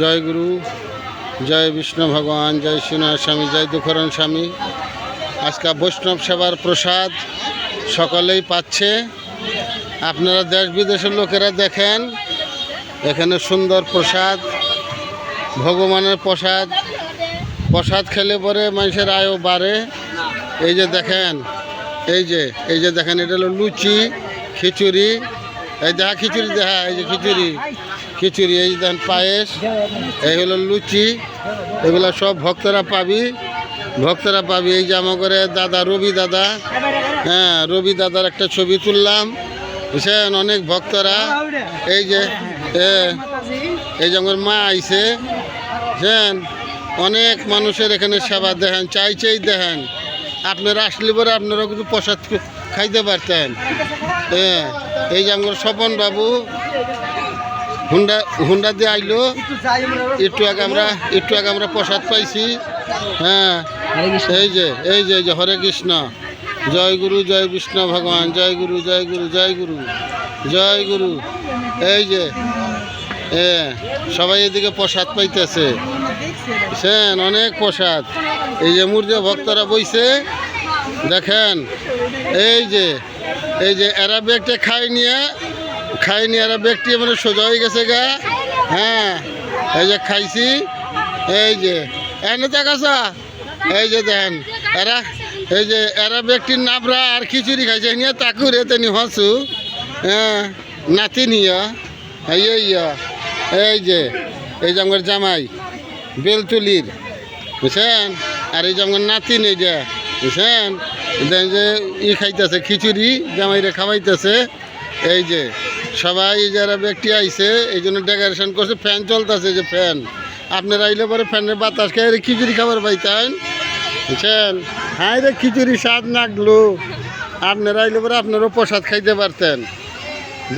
জয় গুরু, জয় বিষ্ণু ভগবান, জয় শ্রীনাথ স্বামী, জয় দুঃখরণ স্বামী। আজকে বৈষ্ণব সেবার প্রসাদ সকলেই পাচ্ছে। আপনারা দেশ বিদেশের লোকেরা দেখেন, এখানে সুন্দর প্রসাদ, ভগবানের প্রসাদ। প্রসাদ খেলে পরে মানুষের আয়ও বাড়ে। এই যে দেখেন, এই যে এই যে দেখেন, এটা হলো লুচি, খিচুড়ি। এই দেখা খিচুড়ি দেখা, এই যে খিচুড়ি। খিচুড়ি, এই দেন পায়েস, এই হলো লুচি, এগুলো সব ভক্তরা পাবি। ভক্তরা পাবি, এই যে করে দাদা, রবি দাদা হ্যাঁ রবি দাদার একটা ছবি তুললাম। বুঝছেন? অনেক ভক্তরা। এই যে এই যে আমার মা আইছে। বুঝছেন? অনেক মানুষের এখানে সেবা দেখেন চাই চাই দেখেন। আপনারা আসলে পরে আপনারা কিন্তু প্রসাদ খাইতে পারতেন। হ্যাঁ এই যে আমার স্বপন বাবু হুন্ডা হুন্ডা দিয়ে আইলো। একটু আগে আমরা একটু আগে আমরা প্রসাদ পাইছি। হ্যাঁ এই যে এই যে এই যে হরে কৃষ্ণ। জয় গুরু জয় বিষ্ণু ভগবান। জয় গুরু জয় গুরু জয় গুরু। জয় গুরু। এই যে এ সবাই এদিকে প্রসাদ পাইতেছে। বুঝছেন অনেক প্রসাদ। এই যে মূর্য ভক্তরা বইছে দেখেন। এই যে এই যে এরা ব্যাগটা খাই নিয়ে খাই আর ব্যক্তি মানে সোজা হয়ে গেছে গা। হ্যাঁ এই যে খাইছি। এই যে এনে দেখাছা এই যে দেখেন এরা, এই যে, এরা ব্যক্তির নাবরা আর খিচুড়ি খাইছে। নিয়ে তাকুরে তেনি হসু হ্যাঁ নাতি নিয়া। ইয়া এই যে এই যে আমার জামাই, বেলতুলির। বুঝছেন? আর এই যে আমার নাতিন এই যে, বুঝছেন? যে, ই খাইতেছে খিচুড়ি, জামাইরে খাওয়াইতেছে। এই যে সবাই যারা ব্যক্তি আইছে, এই জন্য ডেকোরেশন করছে ফ্যান চলতেছে যে ফ্যান আপনারা আইলে পরে ফ্যানের বাতাস খেয়ে রে খিচুড়ি খাবার পাইতেন বুঝছেন? হ্যাঁ রে খিচুড়ি স্বাদ নাগলো। আপনারা আইলে পরে আপনারও প্রসাদ খাইতে পারতেন।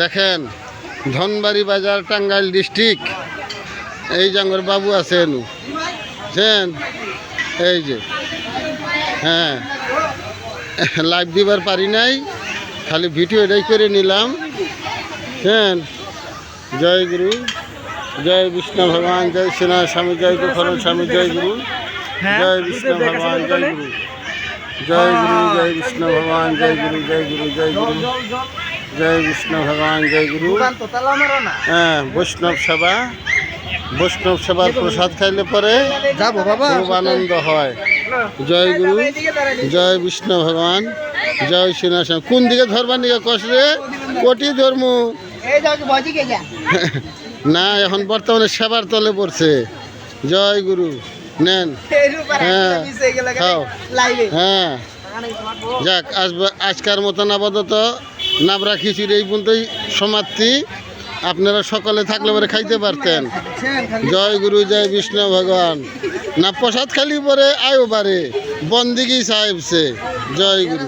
দেখেন, ধনবাড়ি বাজার, টাঙ্গাইল ডিস্ট্রিক্ট এই আমার বাবু আছেন। বুঝছেন? এই যে হ্যাঁ। লাইভ দিবার পারি নাই, খালি ভিডিও এটাই করে নিলাম। হ্যাঁ জয় গুরু জয় বিষ্ণু ভগবান জয় শ্রীনাথ স্বামী জয় দুঃখরণ স্বামী জয় গুরু জয় বিষ্ণু ভগবান জয় গুরু জয় গুরু জয় বিষ্ণু ভগবান জয় গুরু জয় গুরু জয় গুরু জয় বিষ্ণু ভগবান জয় গুরু। হ্যাঁ বৈষ্ণব সেবা বৈষ্ণব সেবার প্রসাদ খাইলে পরে যাব বাবা। খুব আনন্দ হয়। জয় গুরু জয় বিষ্ণু ভগবান জয় স্বামী। কোন দিকে ধরবার দিকে কষরে কোটি ধর্ম। এই যাও বাজি কে যা না এখন বর্তমানে সেবার তলে পড়ছে। জয় গুরু নেন। হ্যাঁ খাও। হ্যাঁ। যাক আসবে আজকার মতন আপাতত নাবরা খিচুড়ি এই পর্যন্তই সমাপ্তি। আপনারা সকলে থাকলে পরে খাইতে পারতেন। জয় গুরু জয় বিষ্ণু ভগবান। না প্রসাদ খালি পরে আয়ও পারে বন্দিগি সাহেবছে জয় গুরু।